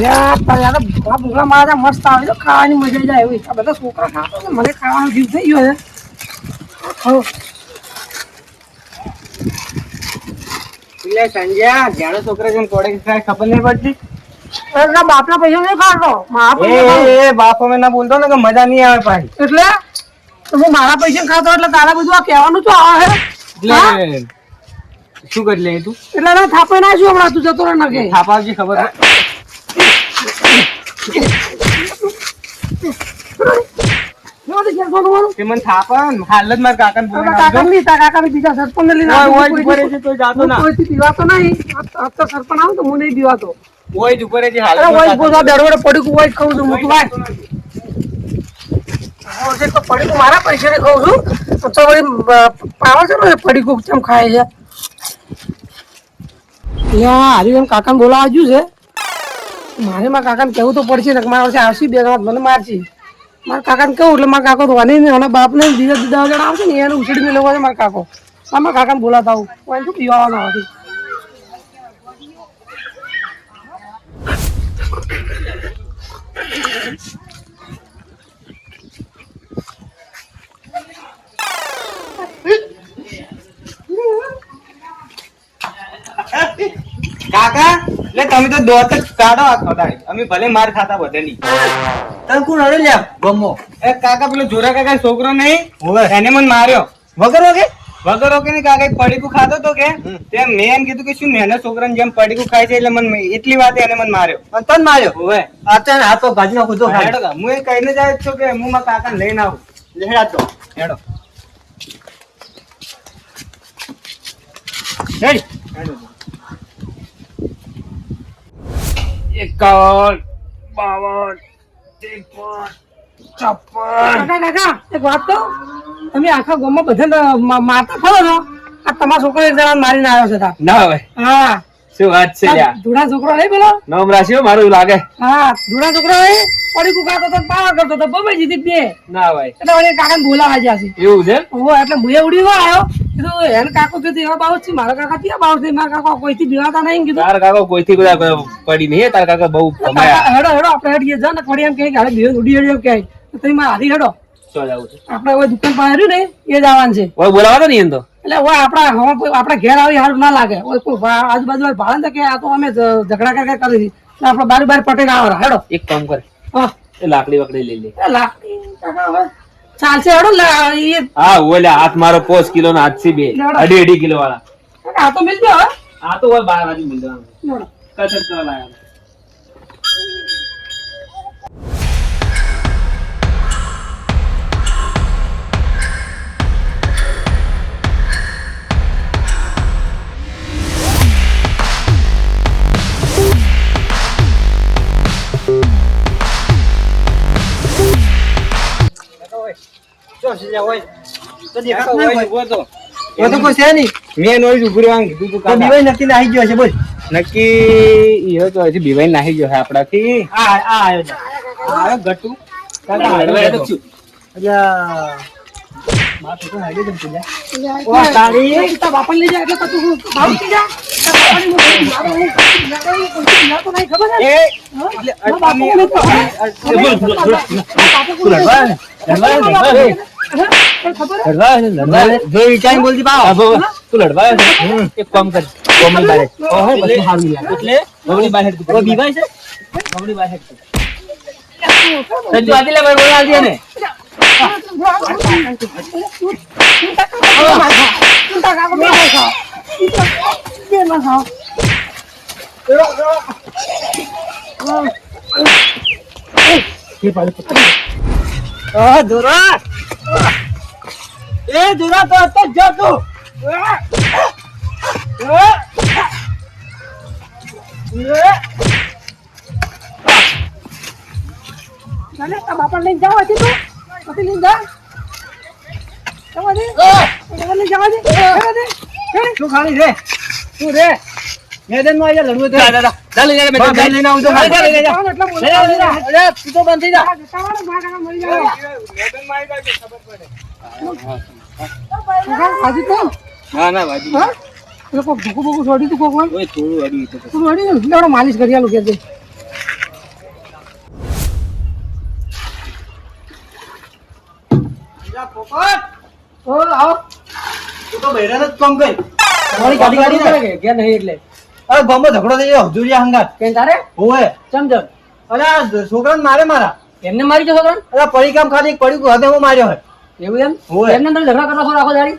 ભૂખા મારા મસ્ત આવે છે ખાવાની મજા જાય એવી. આ બધા છોકરા ખાતો મને ખાવાનો જીવ થઈ ગયો છે. સંજ્યા જાણો છોકરા જેમ કોડે ખબર નહીં પડતી. બાપના પૈસા નહીં ખાતો. બાપો મેં ના બોલતો ને કે મજા નહીં આવે ભાઈ. એટલે? હું મારા પૈસા ખાતો એટલે તારા બધું આ કહેવાનું તો આવે શું કરી લે તું? એટલે એને થાપે ના છું હમણાં તું જતો રહે થાપાવજી ખબર મને હાલ જ મારા કાકા બીજા સરપંચ જાતો ના. પીવાતો નહીં. તો સરપંચ આવે તો હું નહીં પીવાતો. ઓય જ હાલ ઓય ખાઉં છું મોટું ભાઈ. કાકાને તો પડીકું મારા પૈસા ખાઉં છું. તો વળી અ, છે ને પડીકું કેમ ખાય છે? યા કાકાને બોલાવા છે. મારે મારા કાકાને કેવું તો પડશે ને મારા વર્ષે આવશે બે જણા મને મારશે. મારા કાકાને કહું એટલે મારા કાકો તો ને એના બાપને બીજા દીધા જણા આવશે ને, એને ઉછેડીને લેવા છે મારા કાકો. આ મારા કાકાને બોલાતા આવું. શું પીવાના નથી કાકા? એટલે તમે તો દોત જ કાઢો આ ખોદાડી અમે ભલે માર ખાતા બધે નહીં. તને કોણ હરે લ્યા? ગમો. એ કાકા પેલો જોરા કાકા છોકરો નહીં હોવે. એને મને માર્યો. વગર વગર વગર ઓકે ને કાકા પડીકું ખાતો તો કે તે મેં એમ કીધું કે શું મેને છોકરાને જેમ પડીકું ખાય છે એટલે મને એટલી વાત એને મને માર્યો. તને માર્યો? હોવે. આ તને હાથો ગાડી નાખું તો. હું એ કહીને જાય છું કે હું મારા કાકાને લઈને આવું. લેડા તો હેડો. હેડ. હેડો. એકાવન બાવન ત્રેપન છપ્પન. કાકા કાકા એક વાત કહું? તમે આખા ગામમાં બધાને મારતા ફરો છો? આ તમારા છોકરો એક જણા મારીને આવ્યો છે ના હવે હા. શું વાત છે લ્યા? જુડા છોકરો નહીં બોલો? નામ મારું લાગે. હા જુડા છોકરો નહીં પડી કુકાતો તો પાવા કરતો તો બબે જીતી બે. ના ભાઈ એટલે કાકાને બોલાવા જ્યાં છે. એવું છે? એટલે મુએ ઉડી ગયો આવ્યો. કીધું એને કાકો કીધું એવા બાઉસ છે મારા કાકા ત્યાં બાઉસ છે? મારા કાકા કોઈથી બીવાતા નહીં? કીધું તારા કાકા કોઈથી બધા પડી નહીં તારા કાકા બહુ કમાયા હેડો હેડો આપણે હેડીએ જા ને ફરી એમ કે હાલે બીવે ઉડી હેડ્યો કે તમે મારા હાથી હેડો. આપણે હવે દુકાન પાસે રહ્યું ને એ જ આવવાનું છે. બોલાવા નહીં એમ તો. એટલે ઓય આપણા હવા આપણા ઘેર આવી સારું ના લાગે. કોઈ આજુબાજુ ભાડે ને કે આ તો અમે ઝઘડા કરી કરી આપણે બાર બાર પટેલ આવે હેડો. એક કામ કરે. હા. એ લાકડી વકડી લઈ લે. લાકડી કાકા હવે ચાલશે હેડો હા ઓલે હાથ મારો પોસ કિલો ના હાથ બે. અઢી અઢી કિલો વાળા. આ તો મિલ આ તો હોય બાર બાજુ મિલ. કસર કરવા લાયા જો હોય. તો દેખાત કાકા નહીં ઓય હોય. ઊભો તો. ઓ કોઈ છે નહીં. મેં નોઈ ઉભું રહેવાનું કીધું તું કાકા. દીવાઈ નક્કી નાહી ગયો છે બોલ. નક્કી ઈયો તો હજી બીવાઈ નાહી ગયો છે આપણાથી. આ આ છે. ગટુ. કાકા, તો છું. અલ્યા તું જા. ઓ, તારી. લઈ જા એટલે તો તું જા. ખબર જો વિચારીને બોલતી પાવ. તું લડવા છે? એક કામ કર કોમલ બારે ઓહો એટલે- હારું લાગે એટલે ગમડી બારે ઓ બીવાય છે ગમડી બારે હેડ સંજુ લે ભાઈ બોલા આદિ ને તું એ દોરા તો હતો જો તું ચાલે, તારા બાપાને લઈને જાઓ હજી તું? હજી લઈને જા. જવા દે. જવા જવા દે. જવા દે. હેડ. તું ખાલી રે તું રે. મેદાનમાં આવી લડવું તો ચાલી લે બેટા ગાડી લઈને આવજો ગાડી લઈને એટલે બોલ અરે તું તો બંધ થઈ જા. તમારો ભાગ મરી જાય મેડમમાં આવી જાય ખબર પડે ના ના ભાજી લોકો તો તું અડી ને લેડો માલિશ કરી આલો કે કે? નહીં એટલે. અરે ગામમાં ઝઘડો થઈ ગયો હજુરિયા હંગાત. કેમ તારે? ઓએ ચમ ચમ. અરે છોકરાને મારે મારા. એમને મારી છે છોકરાને? અરે પડી કામ ખાલી પડ્યું હદે હું માર્યો હોય એવું એમ? ઓએ એમને તમે ઝઘડા કરો છો રાખો દાડી?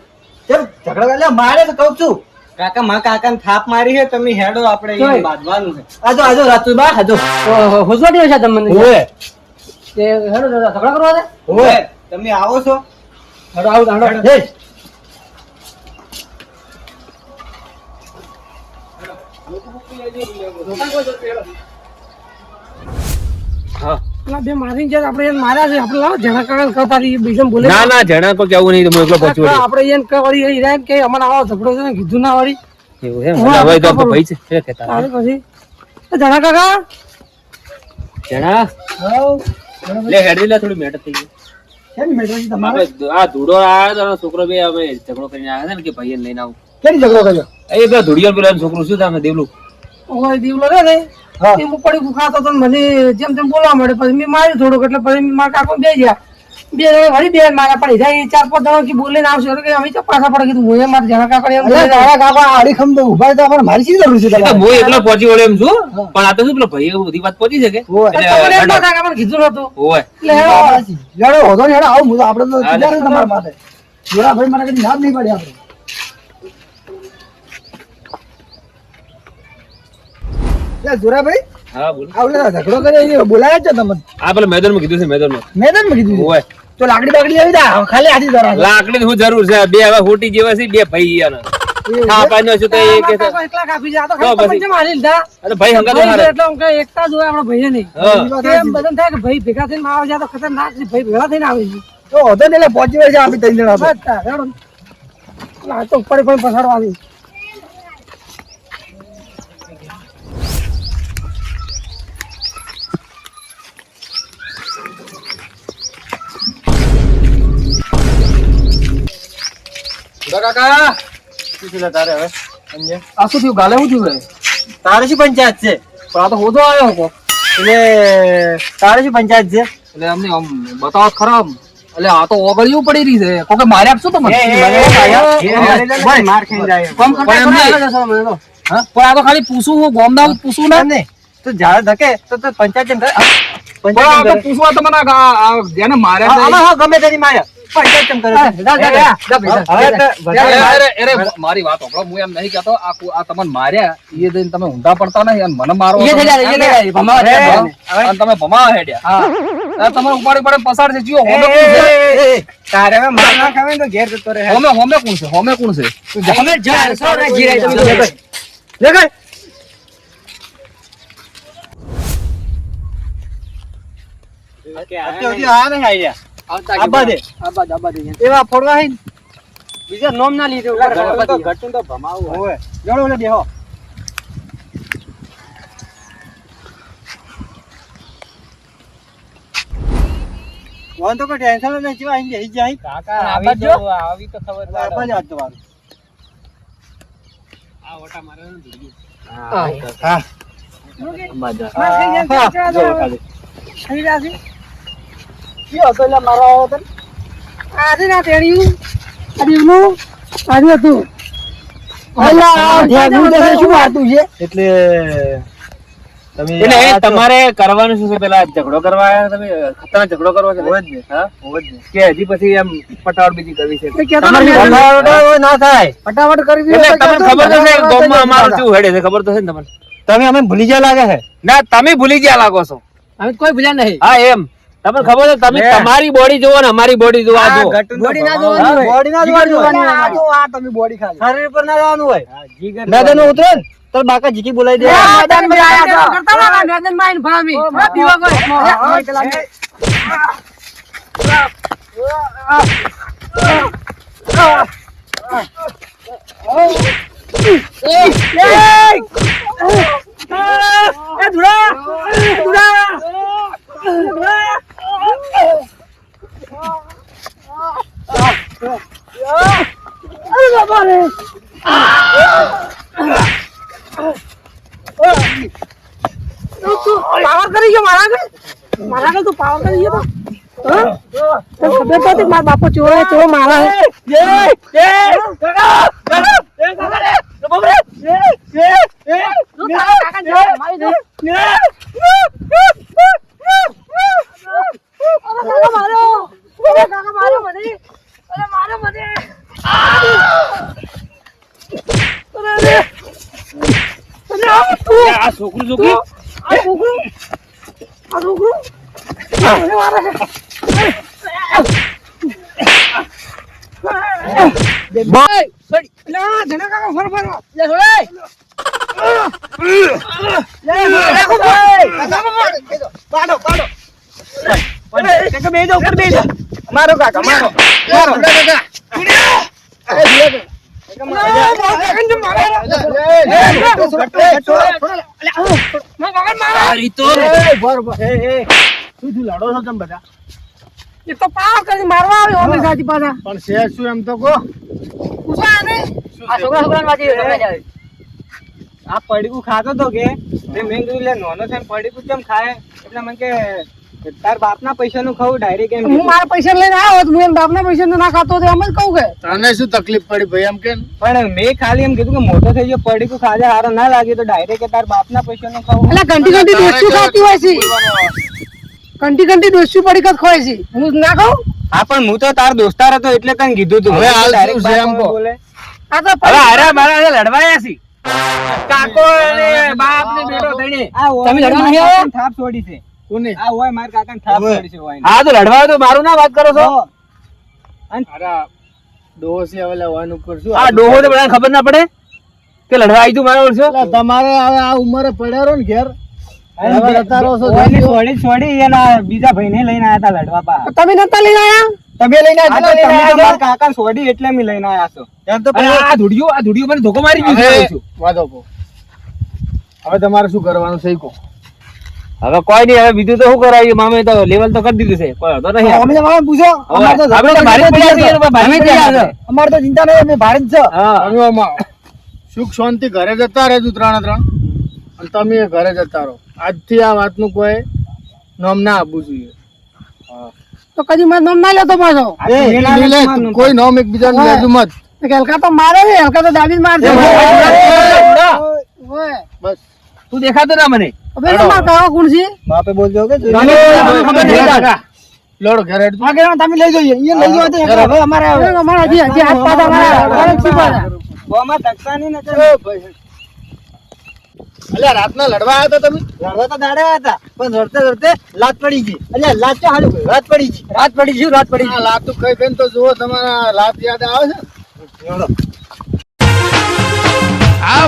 કેમ ઝઘડો એટલે મારે તો કહું છું. કાકા માં કાકા થાપ મારી છે તમે હેડો આપણે. બાંધવાનું છે. આજો આજો રાતુ બા આજો હોજવાટી છે તમને? ઓએ તે હેડો ઝઘડા કરવા દે? ઓએ તમે આવો છો. હેડો આવો હેડો બે મારી જાય આપણે એને માર્યા છે આપણે લાવો જણા કાકા કરતા રહીએ બોલે ના ના જણા કોઈ કેવું નહીં તમે એકલો પહોંચી આપણે એને કહે એ રહ્યા કે અમારે આવો ઝઘડો છે ને કીધું ના વળી. એવું એમ? હવે તો ખબર. ભાઈ છે શું કહેતા તારે પછી. જણા કાકા? જણા લે હેડી લે થોડી મેટર થઈ ગઈ. કેમ તમારે? આ ધૂળો આયો તો છોકરો બે અમે ઝઘડો કરીને આવ્યા છે ને કે ભાઈ એને લઈને આવું. કેમ ઝઘડો કર્યો? એ બે ધૂળિયો પેલા છોકરું શું તમે દેવલું? ઓય દેવલો રે ને હા. એ હું પડી ભૂખાતો તો મને જેમ તેમ બોલવા મળે પછી મેં માર્યું થોડુંક એટલે પછી મેં મારા કાકો બે ગયા. બે જણા વળી બે મારા પડી જાય ચાર પાંચ જણા કે બોલીને આવશે એટલે કે અમે તો પાછા પડે કીધું હું એ મારા જણા કાકા એમ તારા કાકા આડી ખમ તો ઊભા તો અમારે મારી શી જરૂર છે તમારે? હું એકલો પહોંચી વળ્યો એમ છું પણ આ તો શું પેલો ભાઈ બધી વાત પહોંચી શકે. એટલે તમને એમ કાકા મને કીધું નતું. ઓય. એટલે હેડો. હોતો ને આવું હું તો આપણે તો તમારા માટે. જોરાભાઈ મને કદી યાદ નહીં પડે આપણે. લે જોરાભાઈ હા બોલ. આ ઓલા ઝઘડો કર્યો એ બોલાયા છે તમને? આ પેલા મેદાનમાં કીધું છે મેદાનમાં. મેદાનમાં કીધું છે. તો લાકડી બાકડી આવી જા ખાલી હાથી લાકડી શું જરૂર છે બે હવે હોટી જેવા છે બે ભાઈ ગયા કાપી જાય. આ તો તો ખાલી પછી. તમને કાકા શું તારે હવે આ શું થયું ગાલે શું થયું તારે શું પંચાયત છે પણ આ તો હોદો આવ્યો હતો એટલે તારે શું પંચાયત છે એટલે અમને આમ બતાવો ખરા એટલે આ તો ઓગળ્યું પડી રહી છે કોકે મારે આપશો તો માર ખાઈને જાય. કોમ કરતા પણ. હા? આ તો ખાલી પૂછું હું ગોમદાવ પૂછું ના ને તો જ્યારે ધકે તો પંચાયત જેમ પંચાયત પૂછવા તમને જેને માર્યા ગમે તેની માયા. આ હોમે. તારે ઘેર જતો રહે છે આયા નહીં આયા. આબા દે. આબા દે, આબા દે. એવા ફોડવા હે બીજા નોમ ના લીધે ઘટું તો ઘટું તો ભમાવું હોય. જોડો ઓલે બેહો. વાંધો તો કોઈ ટેન્શન નહીં જેવા અહીં બેસી જાય કાકા આવી જો તો આવી તો ખબર પડે આપા જાત તમારું. આ ઓટા મારે ને જોઈએ. હા. હા હા ખાઈ હા, જાય, હા. ચા જો દો. ખાલી. ખાઈ રહ્યા છે. કયો હતો એટલે મારો આવ્યો હતો આજે ના. આજે હતું. તમારે કરવાનું શું છે? પેલા ઝઘડો કરવા આવ્યા તમે? ખતરનાક ઝઘડો કરવો છે? ને? હોય જ ને. હા? હોય જ ને. કે હજી પછી એમ પટાવટ બીજી કરવી છે? ના થાય? પટાવટ કરવી તમને ખબર તો છે ગામમાં અમારું શું હેડે છે? ખબર તો છે ને તમને? તમે અમે ભૂલી ગયા લાગે છે? ના તમે ભૂલી ગયા લાગો છો. અમે કોઈ ભૂલ્યા નહીં. હા એમ. તમને ખબર છે તમે. તમારી બોડી જોવો ને અમારી બોડી જોવા તો બોડી ના જોવાની હોય. બોડી ના જોવાનું આ તમે બોડી ખાલી શરીર પર ના જવાનું હોય જીગર મેદાન ઉતરે ને તો બાકા જીકી બોલાવી દે મેદાનમાં આયા તો કરતા હતા, મેદાનમાં આવીને ભામી. આ પીવા ગયો. હા, હા, પેલા એ ધુડા! ધુડા! પાવર કરી ગયો મારા આગળ તું પાવર કરી ગયો તો ખબર તો હતી કે મારા બાપો ચોરો હે, મારા હે. તું તારા કાકાને જોડે મારી દે. અરે કાકા માર્યો. અરે કાકા માર્યો મને. અરે માર્યો મને. અરે, અરે. અરે, આ તું. આ છોકરું છોકરી આ છોકરું. આ છોકરું. મને મારે ભાઈ, સડી. લે, જણા કાકા ફર ફર. લે, છોડે. લે, રાખો ભાઈ. પાડો પાડો કાકા બેહી જાઓ, ઉપર બેહી જાઓ. મારો કાકા મારો મારો મારા છો એ તો પાવ કરી મારવા આવ્યો પાછા પણ છે શું એમ તો કહો પૂછવા આને. આ છોકરા આ પડીકું ખાતો તો કે, મેં કીધું, લે, નોનો થઈને પડીકું કેમ ખાય એટલે મને કે તાર બાપના પૈસાનું ખાવું ડાયરેક્ટ એમ હું મારા પૈસા લઈને આવ્યો હું એમ બાપના પૈસા તો ના ખાતો એમ જ કહું કે તને શું તકલીફ પડી ભાઈ એમ કે પણ મેં ખાલી એમ કીધું કે મોટો થઈ ગયો પડીકું ખાજે હારો ના લાગે તો ડાયરેક્ટ તાર બાપના પૈસાનું ખાવું એટલે ઘંટી ઘંટી દોસ્તું ખાતી હોય છે ઘંટી ઘંટી દોસ્તું પડી કદ ખોય છે હું ના ખાઉં હા પણ હું તો તાર દોસ્તાર હતો એટલે તને કીધું તું હવે હાલ શું છે એમ કો બોલે. આ તો હવે અરે હારા મારા લડવાયા છે કાકો અને બાપ ને બેટો થઈને તમે લડવા નહીં આવ્યા? થાપ છોડી છે કોને આ હોય મારા કાકાને થાપ પડી છે હોય હા તો લડવા તો મારું ના વાત કરો છો? અરે ડોસી હવે લેવાનું ઉપર છું આ ડોહો તો બધાને ખબર ના પડે? કે લડવા આવી તું મારા વર્ષો તમારે હવે આ ઉંમરે પડ્યા રહો ને ઘેર. છો બીજા ભાઈને લઈને આયા તા લડવા પા તમે નતા લઈને આયા? તમે લઈને આવ્યા છો? એટલે અમે લઈને આયા છો. એમ તો અને આ ધૂળિયો આ ધૂળિયો મને ધોકો મારી ગયું છે હવે વાંધો હવે તમારે શું કરવાનું છે કહો. હવે કોઈ નહીં હવે બીજું તો શું કરાય? મામે તો લેવલ તો કરી દીધું છે. કોઈ હતો નહીં. અમે તમારે પૂછો હવે તો પડ્યા. અમારે ચિંતા નહીં અમે ભારત છે. હા. સુખ શાંતિ ઘરે જતા રહે ત્રણ ત્રણ. અને તમે ઘરે જતા રહો. આજથી આ વાતનું કોઈ નામ ના આપવું જોઈએ. તો કદી મારે નામ ના લેતો પાછો. કોઈ નામ એકબીજા ને લેજો મત. હલકા તો મારે હલકા તો દાદી જ મારશે. બસ. તું દેખાતો ના મને. અબે તમાર કાવા કોણ છે. બાપે બોલજો કે લોડ ઘરે આગળ તમે લઈ જઈએ. એ લઈ જવા દે. હવે અમારે અમારા જે જે હાથ પાડા અમારા કોણ બોમા તકતા નહીં ને અલ્યા રાતના લડવા લાત પડી ગઈ. લાત તો રાત પડી ગઈ. રાત પડી ગઈ રાત પડી ગઈ? લાત તો કઈ બેન તો જુઓ તમારા લાત યાદ આવે છે? આ